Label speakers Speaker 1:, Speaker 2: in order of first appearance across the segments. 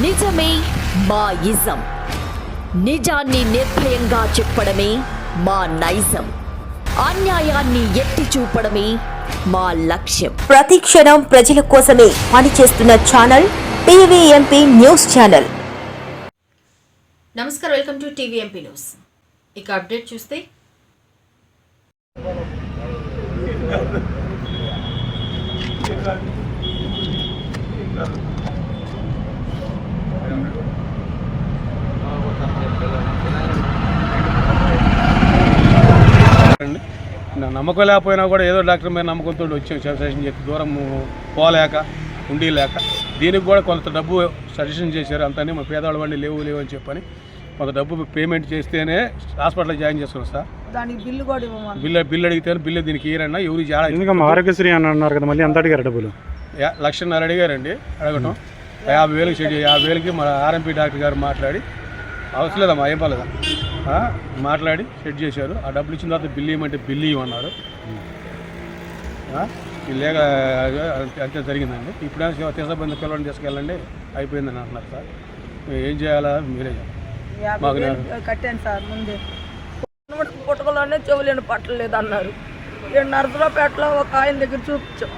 Speaker 1: నిజమే మా ఇజం నిజాన్ని నిర్భయంగా చెప్పడమే మా నైజం. అన్యాయాన్ని ఎత్తి చూపడమే మా లక్ష్యం.
Speaker 2: ప్రతి క్షణం ప్రజల కోసమే పనిచేస్తున్న ఛానల్ టీవీఎంపీ న్యూస్ ఛానల్.
Speaker 3: నమస్కారం వెల్కమ్ టు టీవీఎంపీ న్యూస్. ఇక అప్డేట్ చూస్తే
Speaker 4: నమ్మకం లేకపోయినా కూడా ఏదో డాక్టర్ మీద నమ్మకంతో వచ్చాం సజెషన్ చెప్పి దూరం పోలేక ఉండి లేక దీనికి కూడా కొంత డబ్బు సజెషన్ చేశారు. అంతని మా పేదవాళ్ళ వాడిని లేవు లేవు అని చెప్పని కొంత డబ్బు పేమెంట్ చేస్తేనే హాస్పిటల్లో జాయిన్ చేసుకున్నాం సార్.
Speaker 5: దానికి బిల్లు కూడా
Speaker 4: బిల్లు బిల్లు అడిగితే బిల్లు దీనికి ఇయ్యరన్నా ఎవరు
Speaker 6: ఆరోగ్యశ్రీ అని అన్నారు కదా మళ్ళీ ఎంత అడిగారు డబ్బులు?
Speaker 4: యా- లక్షన్నర అడిగారండి. అడగటం. యాభై వేలకి యాభై వేలకి మన ఆర్ఎంపీ డాక్టర్ గారు మాట్లాడి అవసరం లేదమ్మా ఏం పర్లేదా? మాట్లాడి సెట్ చేశారు. ఆ డబ్బులు ఇచ్చిన తర్వాత బిల్లు ఇవ్వమంటే బిల్లు ఇది లేక అంతే- జరిగిందండి. ఇప్పుడే తీసబంది పిల్లల్ని తీసుకెళ్ళండి అయిపోయిందని అంటున్నారు సార్. ఏం చేయాలా మీరే మాకు
Speaker 5: కట్టాను సార్ ముందే. పుట్టకలోనే చెవులేని పట్టలేదు అన్నారు నరసరావుపేటలో ఒక ఆయన దగ్గర చూపించాం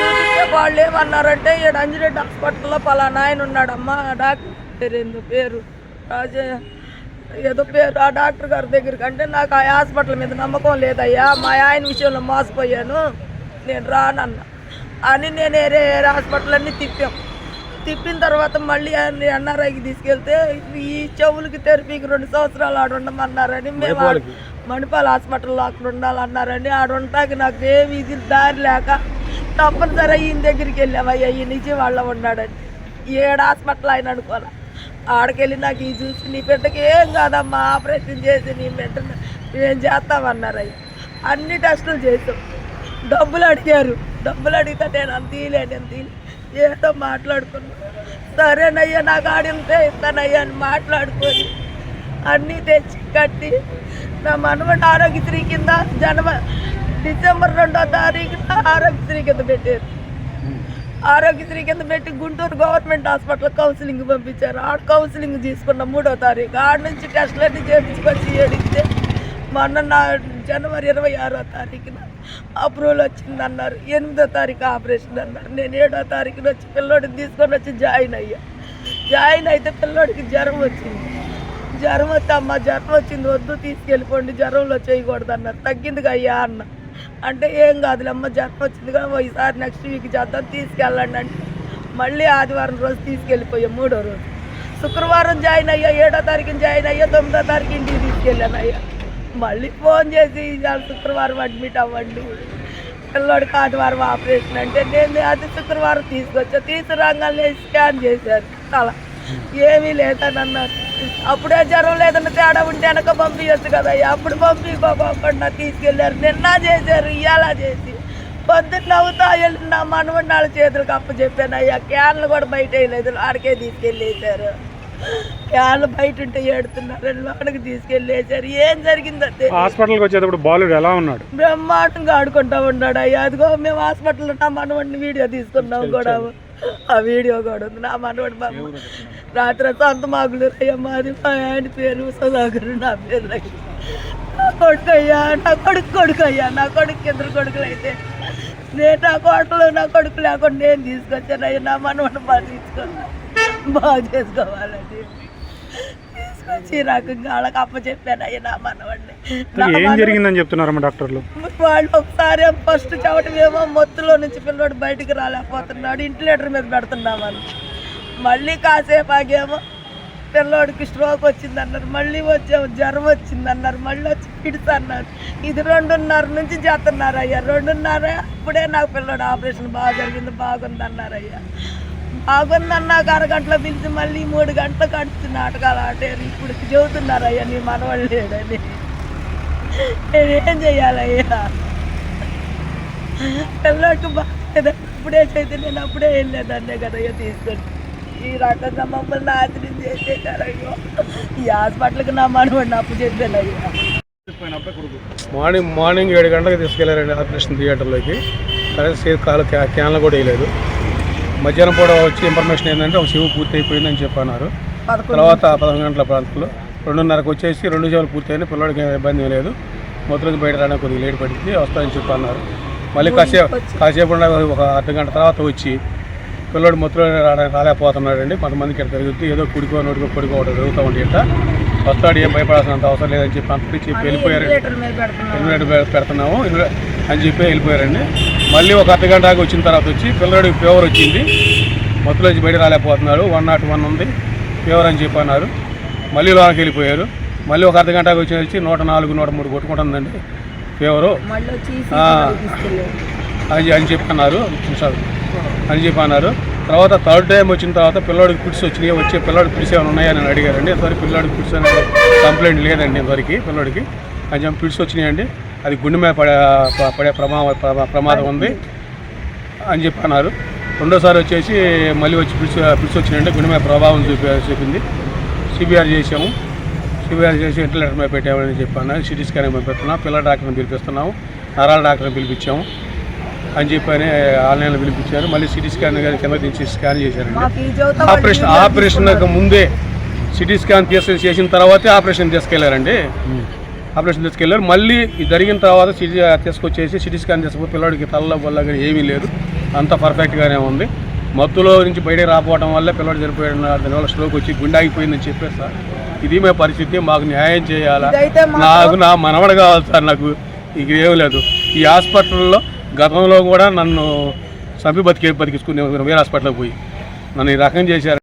Speaker 5: చూపిస్తే వాళ్ళు ఏమన్నారంటే ఈడ అంజిరెడ్డి హాస్పిటల్లో పలానా ఆయన ఉన్నాడమ్మా డాక్టర్ పేరు రాజే ఏదో పేరు ఆ డాక్టర్ గారి దగ్గరికి అంటే నాకు ఆ హాస్పిటల్ మీద నమ్మకం లేదయ్యా. మా ఆయన విషయంలో మోసపోయాను. నేను రానన్నా. అని నేను వేరే వేరే హాస్పిటల్ అన్నీ తిప్పాం. తిప్పిన తర్వాత మళ్ళీ ఎన్ఆర్ఐకి తీసుకెళ్తే ఈ చెవులకి తెరపీకి రెండు సంవత్సరాలు ఆడ ఉండమన్నారని మేము ఆడ- మణిపాల్ హాస్పిటల్లో అక్కడ ఉండాలన్నారని ఆడ ఉంటాకి నాకు ఏమి ఇది దారి లేక తప్పనిసరి ఈయన దగ్గరికి వెళ్ళామయ్యా ఈ నుంచి వాళ్ళ ఉన్నాడని. ఏడు హాస్పిటల్ ఆయన అనుకోలే ఆడకెళ్ళి నాకు ఈ చూసి నీ బిడ్డకి ఏం కాదమ్మా ఆపరేషన్ చేసి నీ బిడ్డను ఏం చేస్తామన్నారు అవి అన్ని టెస్టులు చేసాం డబ్బులు అడిగారు. డబ్బులు అడిగితే నేను అంత తీయలేను నేను తీయలే. ఏదో మాట్లాడుకున్నాను సరేనయ్యా నాకు ఆడితే ఇస్తానయ్యా అని మాట్లాడుకొని అన్నీ తెచ్చి కట్టి నా మనవడి ఆరోగ్యశ్రీ కింద జనవ డిసెంబర్ రెండో తారీఖున ఆరోగ్యశ్రీ కింద పెట్టారు. ఆరోగ్యశ్రీ కింద పెట్టి గుంటూరు గవర్నమెంట్ హాస్పిటల్ కౌన్సిలింగ్ పంపించారు. ఆడ కౌన్సిలింగ్ తీసుకున్న మూడో తారీఖు. ఆడ నుంచి టెస్టులన్నీ చేయించుకొచ్చి ఏడిస్తే మొన్న నా జనవరి ఇరవై ఆరో తారీఖున అప్రూవల్ వచ్చింది అన్నారు ఎనిమిదో తారీఖు ఆపరేషన్ అన్నారు. నేను ఏడో తారీఖున వచ్చి పిల్లోడిని తీసుకొని వచ్చి జాయిన్ అయ్యా. జాయిన్ అయితే పిల్లోడికి జ్వరం వచ్చింది. జ్వరం వస్తే అమ్మ జ్వరం వచ్చింది వద్దు తీసుకెళ్ళిపోండి జ్వరంలో చేయకూడదు అన్నారు తగ్గిందిగా అయ్యా అన్న. అంటే ఏం కాదులమ్మ జ్వరం వచ్చింది కదా ఈసారి నెక్స్ట్ వీక్ చేద్దాం తీసుకెళ్ళండి అంటే మళ్ళీ ఆదివారం రోజు తీసుకెళ్ళిపోయాం మూడో రోజు. శుక్రవారం జాయిన్ అయ్యా ఏడో తారీఖున జాయిన్ అయ్యా తొమ్మిదో తారీఖు ఇంటికి తీసుకెళ్ళాను అయ్యా. మళ్ళీ ఫోన్ చేసి ఇవాళ శుక్రవారం అడ్మిట్ అవ్వండి. పిల్లోడికి ఆదివారం ఆపరేషన్ అంటే నేను అది శుక్రవారం తీసుకొచ్చా తీసుకురాగానే స్కాన్ చేశారు. అలా ఏమీ లేదని అన్నారు అప్పుడే జ్వరం లేదన్న తేడా ఉంటే వెనక పంపించచ్చు కదా. అప్పుడు పంపించుకోకుండా తీసుకెళ్ళారు నిన్న చేశారు ఇవాళ చేసి. పొద్దున్న నవ్వుతా వెళ్ళి నా మనవడి వాళ్ళ చేతులకు అప్పు చెప్పాను అయ్యా క్యాన్లు కూడా బయట వేయలేదు. ఆడికే తీసుకెళ్ళేశారు. క్యాన్లు బయట ఉంటే ఏడుతున్నారు. లోనకి తీసుకెళ్ళేశారు. ఏం జరిగిందంటే
Speaker 6: హాస్పిటల్కి వచ్చేటప్పుడు బాలుడు ఎలా ఉన్నాడు?
Speaker 5: బ్రహ్మాండంగా ఆడుకుంటా ఉన్నాడు. అయ్యా అదిగో మేము హాస్పిటల్లో నా మనవడిని వీడియో తీసుకున్నాం కూడా. ఆ వీడియో కూడా ఉంది. నా మనవడి బాబు రాత్రి సొంత మాగులు అయ్యా మాది మా ఆయన పేరు సుధాకర్ నా పేరు లక్ష్మి. నా కొడుకు అయ్యా నా కొడుకు కొడుకు అయ్యా నా కొడుకు ఇద్దరు కొడుకులు అయితే. నేను నా కొడుకులు నా కొడుకు లేకుండా నేను తీసుకొచ్చాను. అయ్యా నా మనవడిని బాగా తీసుకున్నా బాగా చేసుకోవాలని తీసుకొచ్చి ఈ రకంగా వాళ్ళకి అప్ప చెప్పాను అయ్యా నా మనవాడిని
Speaker 6: ఏం జరిగిందని చెప్తున్నారమ్మా డాక్టర్లు?
Speaker 5: వాళ్ళు ఒకసారి ఫస్ట్ చెవటమేమో మొత్తులో నుంచి పిల్లోడు బయటికి రాలేకపోతున్నాడు ఇంటిలేటర్ మీద పెడుతున్నామని. మళ్ళీ కాసేపు ఆగేమో పిల్లోడికి స్ట్రోక్ వచ్చింది అన్నారు మళ్ళీ వచ్చాము జ్వరం వచ్చింది అన్నారు మళ్ళీ వచ్చి పిడిచి అన్నారు ఇది రెండున్నర నుంచి చేస్తున్నారు అయ్యా రెండున్నర అప్పుడే నాకు పిల్లోడు ఆపరేషన్ బాగా జరిగింది బాగుంది అన్నారు అయ్యా బాగుంది అన్నాక అరగంటలో పిలిచి మళ్ళీ మూడు గంటలకు అడిచి నాటకాలు ఆడారు. ఇప్పుడు చెబుతున్నారు అయ్యా నీ మనవాళ్ళు లేడని. నేనేం చెయ్యాలయ్యా? పిల్లడికి బాగా అప్పుడే చేస్తే నేను అప్పుడే వెళ్ళేదాన్నే కదయ్యా తీసుకొని. ఈ రకంగా మమ్మల్ని నాశనం చేసేసారయ్యో ఈ హాస్పిటల్కి నా మనవాడిని అప్పు చేద్దానయ్యా
Speaker 4: మార్నింగ్ మార్నింగ్ ఏడు గంటలకు తీసుకెళ్ళారండి ఆపరేషన్ థియేటర్లోకి. కరెక్ట్ సీట్ కాలు క్యా- క్యాన్లు కూడా వేయలేదు. మధ్యాహ్నం పూట వచ్చి ఇన్ఫర్మేషన్ ఏంటంటే ఒక చెవు పూర్తి అయిపోయిందని చెప్పన్నారు తర్వాత పదకొండు గంటల ప్రాంతంలో రెండున్నరకు వచ్చేసి రెండు చెవులు పూర్తయింది పిల్లడికి ఇబ్బంది లేదు. మొత్తం బయట రావడానికి కొద్దిగా లేట్ పడింది వస్తాయని చెప్పి అన్నారు మళ్ళీ కాసేపు కాసేపు ఒక అర్ధ గంట తర్వాత వచ్చి పిల్లడు మొత్తం రావడానికి రాలేకపోతున్నాడు అండి కొంతమందికి ఇక్కడ జరుగుతుంది ఏదో కుడికో నోటికో ఒకటి జరుగుతూ ఉంటే ఇట్లా వస్తాడు ఏం భయపడాల్సినంత అవసరం లేదని చెప్పి అంత చెప్పి వెళ్ళిపోయారు.
Speaker 5: లీటర్ల మీద పెడుతున్నాం
Speaker 4: ఇన్వెట్ పెడుతున్నాము. అని చెప్పి వెళ్ళిపోయారండి. మళ్ళీ ఒక అర్ధ గంట ఆగి వచ్చిన తర్వాత వచ్చి పిల్లడికి ఫీవర్ వచ్చింది. మొత్తం నుంచి బయట రాలేకపోతున్నాడు. వన్ నాట్ వన్ ఉంది. ఫీవర్ అని చెప్పి అన్నారు. మళ్ళీ లోనికి వెళ్ళిపోయారు. మళ్ళీ ఒక అర్ధ గంటకు వచ్చి వచ్చి నూట నాలుగు నూట మూడు కొట్టుకుంటుందండి ఫీవరు. అని అని చెప్పి అన్నారు. అని చెప్పి అన్నారు. తర్వాత థర్డ్ టైం వచ్చిన తర్వాత పిల్లోడికి పిడిసి వచ్చినాయి? వచ్చే పిల్లోడికి పిడిసి ఏమైనా ఉన్నాయని అని అడిగారండి. ఇంతవరకు పిల్లోడికి అనేది కంప్లైంట్ లేదండి ఇంతవరకు పిల్లోడికి. అని చెప్పి పిడిసి వచ్చినాయండి. అది గుండె మీద పడే ప- పడే ప్రమాదం ప్రమా- ప్రమాదం ఉంది అని చెప్పి అన్నారు. రెండోసారి వచ్చేసి మళ్ళీ వచ్చి పిడిచి పిడిచి వచ్చినాయండి గుండె మీద ప్రభావం చూపి చూపింది. సిబిఆర్ చేసాము సిబిఆర్ చేసి ఇంటర్నెట్ మీద పెట్టామని చెప్పాను సిటీ స్కాన్ మీద పెడుతున్నాం. పిల్లల డాక్టర్ని పిలిపిస్తున్నాము. నరాల డాక్టర్ని పిలిపించాము అని చెప్పని ఆన్లైన్లో పిలిపించారు. మళ్ళీ సిటీ స్కాన్ గారి కింద దించి స్కాన్ చేశారండి. ఆపరేషన్ ఆపరేషన్ ముందే సిటీ స్కాన్ తీసి చేసిన తర్వాతే ఆపరేషన్ తీసుకెళ్ళారండి. ఆపరేషన్ తీసుకెళ్ళారు. మళ్ళీ ఇది జరిగిన తర్వాత సిటీ తీసుకొచ్చేసి సిటీ స్కాన్ తీసుకుపోతే పిల్లడికి తల్ల కానీ ఏమీ లేదు. అంతా పర్ఫెక్ట్గానే ఉంది. మత్తులో నుంచి బయటకు రాకపోవడం వల్ల పిల్లడు చనిపోయాడు దానివల్ల స్ట్రోక్ వచ్చి గుండె ఆగిపోయిందని చెప్పారు సార్. ఇది మా పరిస్థితి మాకు న్యాయం చేయాలా? నాకు నా మనవడు కావాలి సార్ నాకు. ఇక ఏం లేదు. ఈ హాస్పిటల్లో గతంలో కూడా నన్ను చంపి బతికే బతికించుకునే వేరే హాస్పిటల్కి పోయి. నన్ను ఈ రకం చేశారు.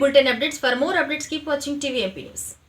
Speaker 3: bulletin updates. For more updates, keep watching TVMP News.